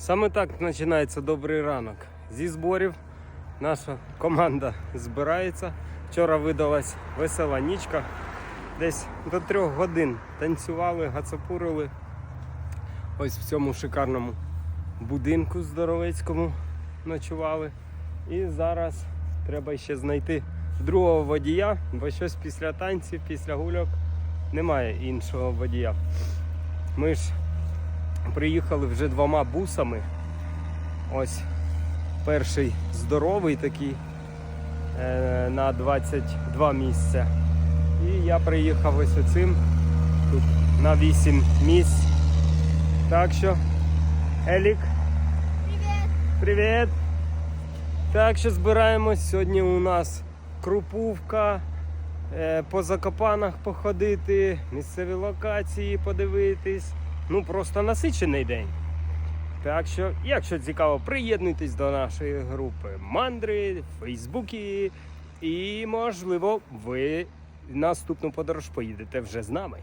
Саме так починається добрий ранок. Зі зборів наша команда збирається. Вчора видалась весела нічка. Десь до трьох годин танцювали, гацапурили. Ось в цьому шикарному будинку здоровецькому ночували. І зараз треба ще знайти другого водія, бо щось після танців, після гульок немає іншого водія. Ми ж приїхали вже двома бусами. Ось перший здоровий такий е, на 22 місця. І я приїхав ось оцим тут на 8 місць. Так що, Елік, Привет! привіт! Так що збираємось. Сьогодні у нас крупувка, е, по закопанах походити, місцеві локації подивитись. Ну просто насичений день. Так що, якщо цікаво, приєднуйтесь до нашої групи мандри Фейсбуки, І, можливо, ви наступну подорож поїдете вже з нами.